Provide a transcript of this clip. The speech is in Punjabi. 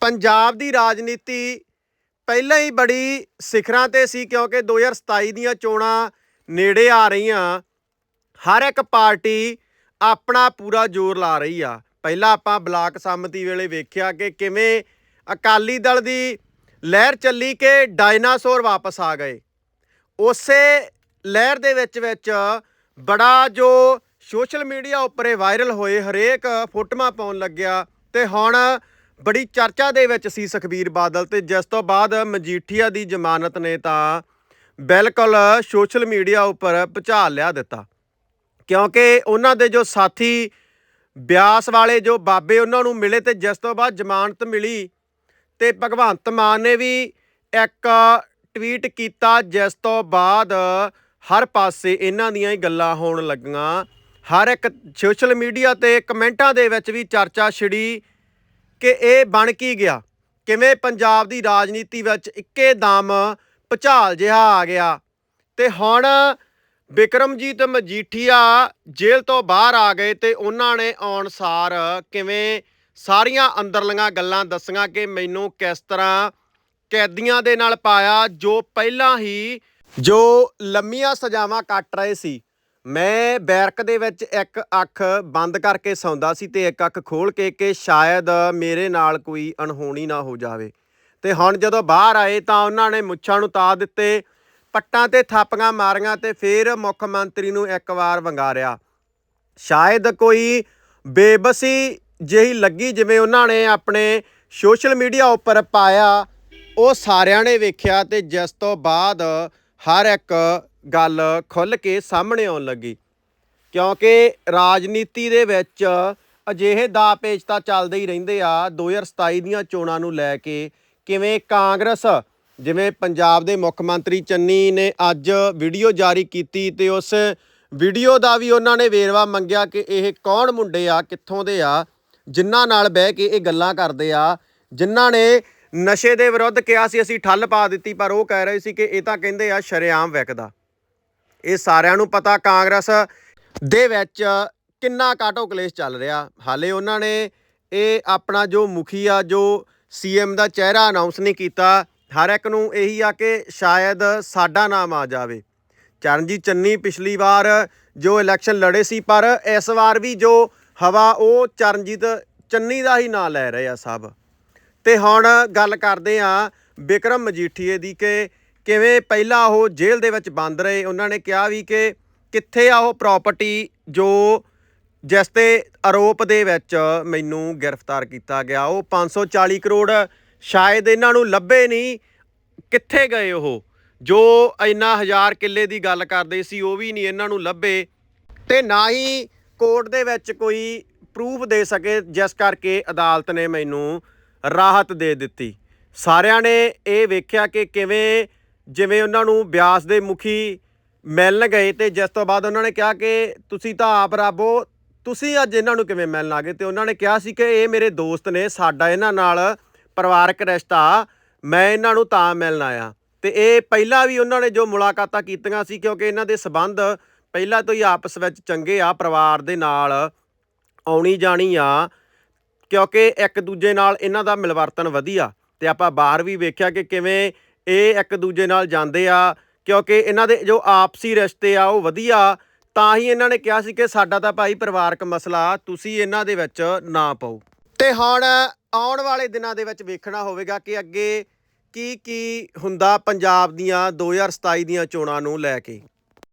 ਪੰਜਾਬ ਦੀ ਰਾਜਨੀਤੀ ਪਹਿਲਾਂ ਹੀ ਬੜੀ ਸਿਖਰਾਂ ਤੇ ਸੀ ਕਿਉਂਕਿ 2027 ਦੀਆਂ ਚੋਣਾਂ ਨੇੜੇ ਆ ਰਹੀਆਂ। ਹਰ ਇੱਕ ਪਾਰਟੀ ਆਪਣਾ ਪੂਰਾ ਜ਼ੋਰ ਲਾ ਰਹੀ ਆ। ਪਹਿਲਾਂ ਆਪਾਂ ਬਲਾਕ ਸੰਮਤੀ ਵੇਲੇ ਵੇਖਿਆ ਕਿ ਕਿਵੇਂ ਅਕਾਲੀ ਦਲ ਦੀ ਲਹਿਰ ਚੱਲੀ ਕਿ ਡਾਇਨਾਸੌਰ ਵਾਪਸ ਆ ਗਏ। ਉਸੇ ਲਹਿਰ ਦੇ ਵਿੱਚ ਵਿੱਚ ਬੜਾ ਜੋ ਸੋਸ਼ਲ ਮੀਡੀਆ ਉੱਪਰ ਵਾਇਰਲ ਹੋਏ ਹਰੇਕ ਫੋਟੋਆਂ ਪਾਉਣ ਲੱਗਿਆ ਤੇ ਹੁਣ ਬੜੀ ਚਰਚਾ ਦੇ ਵਿੱਚ ਸੀ ਸੁਖਬੀਰ ਬਾਦਲ ਤੇ ਜਿਸ ਤੋਂ ਬਾਅਦ ਮਜੀਠੀਆ ਦੀ ਜ਼ਮਾਨਤ ਨੇ ਤਾਂ ਬਿਲਕੁਲ ਸੋਸ਼ਲ ਮੀਡੀਆ ਉੱਪਰ ਭੁਚਾਲ ਲਿਆ ਦਿੱਤਾ। ਕਿਉਂਕਿ ਉਹਨਾਂ ਦੇ ਜੋ ਸਾਥੀ ਬਿਆਸ ਵਾਲੇ ਜੋ ਬਾਬੇ ਉਹਨਾਂ ਨੂੰ ਮਿਲੇ ਤੇ ਜਿਸ ਤੋਂ ਬਾਅਦ ਜ਼ਮਾਨਤ ਮਿਲੀ ਤੇ ਭਗਵੰਤ ਮਾਨ ਨੇ ਵੀ ਇੱਕ ਟਵੀਟ ਕੀਤਾ ਜਿਸ ਤੋਂ ਬਾਅਦ ਹਰ ਪਾਸੇ ਇਹਨਾਂ ਦੀਆਂ ਹੀ ਗੱਲਾਂ ਹੋਣ ਲੱਗੀਆਂ। ਹਰ ਇੱਕ ਸੋਸ਼ਲ ਮੀਡੀਆ ਤੇ ਕਮੈਂਟਾਂ ਦੇ ਵਿੱਚ ਵੀ ਚਰਚਾ ਛਿੜੀ ਕਿ ਇਹ ਬਣ ਕੀ ਗਿਆ? ਕਿਵੇਂ ਪੰਜਾਬ ਦੀ ਰਾਜਨੀਤੀ ਵਿੱਚ ਇੱਕੇ ਦਮ ਭੁਚਾਲ ਜਿਹਾ ਆ ਗਿਆ? ਤੇ ਹੁਣ ਬਿਕਰਮਜੀਤ ਮਜੀਠੀਆ ਜੇਲ੍ਹ ਤੋਂ ਬਾਹਰ ਆ ਗਏ ਤੇ ਉਹਨਾਂ ਨੇ ਆਉਣ ਸਾਰ ਕਿਵੇਂ ਸਾਰੀਆਂ ਅੰਦਰਲੀਆਂ ਗੱਲਾਂ ਦੱਸੀਆਂ ਕਿ ਮੈਨੂੰ ਕਿਸ ਤਰ੍ਹਾਂ ਕੈਦੀਆਂ ਦੇ ਨਾਲ ਪਾਇਆ ਜੋ ਪਹਿਲਾਂ ਹੀ ਜੋ ਲੰਮੀਆਂ ਸਜ਼ਾਵਾਂ ਕੱਟ ਰਹੇ ਸੀ। ਮੈਂ ਬੈਰਕ ਦੇ ਵਿੱਚ ਇੱਕ ਅੱਖ ਬੰਦ ਕਰਕੇ ਸੌਂਦਾ ਸੀ ਤੇ ਇੱਕ ਅੱਖ ਖੋਲ ਕੇ ਕਿ ਸ਼ਾਇਦ ਮੇਰੇ ਨਾਲ ਕੋਈ ਅਣਹੋਣੀ ਨਾ ਹੋ ਜਾਵੇ। ਤੇ ਹੁਣ ਜਦੋਂ ਬਾਹਰ ਆਏ ਤਾਂ ਉਹਨਾਂ ਨੇ ਮੁੱਛਾਂ ਨੂੰ ਤਾ ਦਿੱਤੇ, ਪੱਟਾਂ ਤੇ ਥਾਪੀਆਂ ਮਾਰੀਆਂ ਤੇ ਫਿਰ ਮੁੱਖ ਮੰਤਰੀ ਨੂੰ ਇੱਕ ਵਾਰ ਵੰਗਾਰਿਆ। ਸ਼ਾਇਦ ਕੋਈ ਬੇਬਸੀ ਜਿਹੀ ਲੱਗੀ ਜਿਵੇਂ ਉਹਨਾਂ ਨੇ ਆਪਣੇ ਸੋਸ਼ਲ ਮੀਡੀਆ ਉੱਪਰ ਪਾਇਆ, ਉਹ ਸਾਰਿਆਂ ਨੇ ਵੇਖਿਆ ਤੇ ਜਿਸ ਤੋਂ ਬਾਅਦ ਹਰ ਇੱਕ ਗੱਲ ਖੁੱਲ ਕੇ ਸਾਹਮਣੇ ਆਉਣ ਲੱਗੀ। ਕਿਉਂਕਿ ਰਾਜਨੀਤੀ ਦੇ ਵਿੱਚ ਅਜਿਹੇ ਦਾ ਪੇਚ ਤਾਂ ਚੱਲਦੇ ਹੀ ਰਹਿੰਦੇ ਆ 2027 ਦੀਆਂ ਚੋਣਾਂ ਨੂੰ ਲੈ ਕੇ। ਕਿਵੇਂ ਕਾਂਗਰਸ, ਜਿਵੇਂ ਪੰਜਾਬ ਦੇ ਮੁੱਖ ਮੰਤਰੀ ਚੰਨੀ ਨੇ ਅੱਜ ਵੀਡੀਓ ਜਾਰੀ ਕੀਤੀ ਤੇ ਉਸ ਵੀਡੀਓ ਦਾ ਵੀ ਉਹਨਾਂ ਨੇ ਵੇਰਵਾ ਮੰਗਿਆ ਕਿ ਇਹ ਕੌਣ ਮੁੰਡੇ ਆ, ਕਿੱਥੋਂ ਦੇ ਆ, ਜਿਨ੍ਹਾਂ ਨਾਲ ਬਹਿ ਕੇ ਇਹ ਗੱਲਾਂ ਕਰਦੇ ਆ। ਜਿਨ੍ਹਾਂ ਨੇ ਨਸ਼ੇ ਦੇ ਵਿਰੁੱਧ ਕਿਹਾ ਸੀ, ਅਸੀਂ ਠੱਲ ਪਾ ਦਿੱਤੀ, ਪਰ ਉਹ ਕਹਿ ਰਹੇ ਸੀ ਕਿ ਇਹ ਤਾਂ ਕਹਿੰਦੇ ਆ ਸ਼ਰੇਆਮ ਵਿਕਦਾ। ਇਹ ਸਾਰਿਆਂ ਨੂੰ ਪਤਾ ਕਾਂਗਰਸ ਦੇ ਵਿੱਚ ਕਿੰਨਾ ਕਾਟੋ ਕਲੇਸ਼ ਚੱਲ ਰਿਹਾ। ਹਾਲੇ ਉਹਨਾਂ ਨੇ ਇਹ ਆਪਣਾ ਜੋ ਮੁਖੀ ਆ, ਜੋ ਸੀਐਮ ਦਾ ਚਿਹਰਾ ਅਨਾਉਂਸ ਨਹੀਂ ਕੀਤਾ, ਹਰ ਇੱਕ ਨੂੰ ਇਹੀ ਆ ਕਿ ਸ਼ਾਇਦ ਸਾਡਾ ਨਾਮ ਆ ਜਾਵੇ। ਚਰਨਜੀਤ ਚੰਨੀ ਪਿਛਲੀ ਵਾਰ ਜੋ ਇਲੈਕਸ਼ਨ ਲੜੇ ਸੀ, ਪਰ ਇਸ ਵਾਰ ਵੀ ਜੋ ਹਵਾ, ਉਹ ਚਰਨਜੀਤ ਚੰਨੀ ਦਾ ਹੀ ਨਾਂ ਲੈ ਰਹੇ ਆ ਸਭ। ਤੇ ਹੁਣ ਗੱਲ ਕਰਦੇ ਆ ਵਿਕਰਮ ਮਜੀਠੀਏ ਦੀ ਕਿ ਕਿਵੇਂ ਪਹਿਲਾਂ ਉਹ ਜੇਲ੍ਹ ਦੇ ਵਿੱਚ ਬੰਦ ਰਹੇ? ਉਹਨਾਂ ਨੇ ਕਿਹਾ ਵੀ ਕਿ ਕਿੱਥੇ ਆ ਉਹ ਪ੍ਰਾਪਰਟੀ ਜੋ ਜਿਸ ਤੇ ਆਰੋਪ ਦੇ ਵਿੱਚ ਮੈਨੂੰ ਗ੍ਰਿਫਤਾਰ ਕੀਤਾ ਗਿਆ। ਉਹ 540 ਕਰੋੜ ਸ਼ਾਇਦ ਇਹਨਾਂ ਨੂੰ ਲੱਭੇ ਨਹੀਂ। ਕਿੱਥੇ ਗਏ ਉਹ? ਜੋ ਇੰਨਾ ਹਜ਼ਾਰ ਕਿੱਲੇ ਦੀ ਗੱਲ ਕਰਦੇ ਸੀ, ਉਹ ਵੀ ਨਹੀਂ ਇਹਨਾਂ ਨੂੰ ਲੱਭੇ। ਤੇ ਨਾ ਹੀ ਕੋਰਟ ਦੇ ਵਿੱਚ ਕੋਈ ਪ੍ਰੂਫ ਦੇ ਸਕੇ, ਜਿਸ ਕਰਕੇ ਅਦਾਲਤ ਨੇ ਮੈਨੂੰ ਰਾਹਤ ਦੇ ਦਿੱਤੀ। ਸਾਰਿਆਂ ਨੇ ਇਹ ਵੇਖਿਆ ਕਿ ਕਿਵੇਂ ਜਿਵੇਂ ਉਹਨਾਂ ਨੂੰ ਬਿਆਸ ਦੇ ਮੁਖੀ ਮਿਲਣ ਗਏ ਤੇ ਜਿਸ ਤੋਂ ਬਾਅਦ ਉਹਨਾਂ ਨੇ ਕਿਹਾ ਕਿ ਤੁਸੀਂ ਤਾਂ ਆਪ ਰੱਬੋ ਤੁਸੀਂ ਅੱਜ ਇਹਨਾਂ ਨੂੰ ਕਿਵੇਂ ਮਿਲਣ ਆ ਗਏ? ਤੇ ਉਹਨਾਂ ਨੇ ਕਿਹਾ ਸੀ ਕਿ ਇਹ ਮੇਰੇ ਦੋਸਤ ਨੇ, ਸਾਡਾ ਇਹਨਾਂ ਨਾਲ ਪਰਿਵਾਰਕ ਰਿਸ਼ਤਾ, ਮੈਂ ਇਹਨਾਂ ਨੂੰ ਤਾਂ ਮਿਲਣ ਆਇਆ। ਤੇ ਇਹ ਪਹਿਲਾਂ ਵੀ ਉਹਨਾਂ ਨੇ ਜੋ ਮੁਲਾਕਾਤਾਂ ਕੀਤੀਆਂ ਸੀ, ਕਿਉਂਕਿ ਇਹਨਾਂ ਦੇ ਸਬੰਧ ਪਹਿਲਾਂ ਤੋਂ ਹੀ ਆਪਸ ਵਿੱਚ ਚੰਗੇ ਆ, ਪਰਿਵਾਰ ਦੇ ਨਾਲ ਆਉਣੀ ਜਾਣੀ ਆ, ਕਿਉਂਕਿ ਇੱਕ ਦੂਜੇ ਨਾਲ ਇਹਨਾਂ ਦਾ ਮਿਲਵਰਤਨ ਵਧੀਆ। ਤੇ ਆਪਾਂ ਬਾਹਰ ਵੀ ਵੇਖਿਆ ਕਿ ਕਿਵੇਂ ਇਹ ਇੱਕ ਦੂਜੇ ਨਾਲ ਜਾਂਦੇ ਆ, ਕਿਉਂਕਿ ਇਹਨਾਂ ਦੇ ਜੋ ਆਪਸੀ ਰਿਸ਼ਤੇ ਆ, ਉਹ ਵਧੀਆ। ਤਾਂ ਹੀ ਇਹਨਾਂ ਨੇ ਕਿਹਾ ਸੀ ਕਿ ਸਾਡਾ ਤਾਂ ਭਾਈ ਪਰਿਵਾਰਕ ਮਸਲਾ, ਤੁਸੀਂ ਇਹਨਾਂ ਦੇ ਵਿੱਚ ਨਾ ਪਾਓ। ਤੇ ਹੁਣ ਆਉਣ ਵਾਲੇ ਦਿਨਾਂ ਦੇ ਵਿੱਚ ਵੇਖਣਾ ਹੋਵੇਗਾ ਕਿ ਅੱਗੇ ਕੀ ਕੀ ਹੁੰਦਾ ਪੰਜਾਬ ਦੀਆਂ 2027 ਦੀਆਂ ਚੋਣਾਂ ਨੂੰ ਲੈ ਕੇ।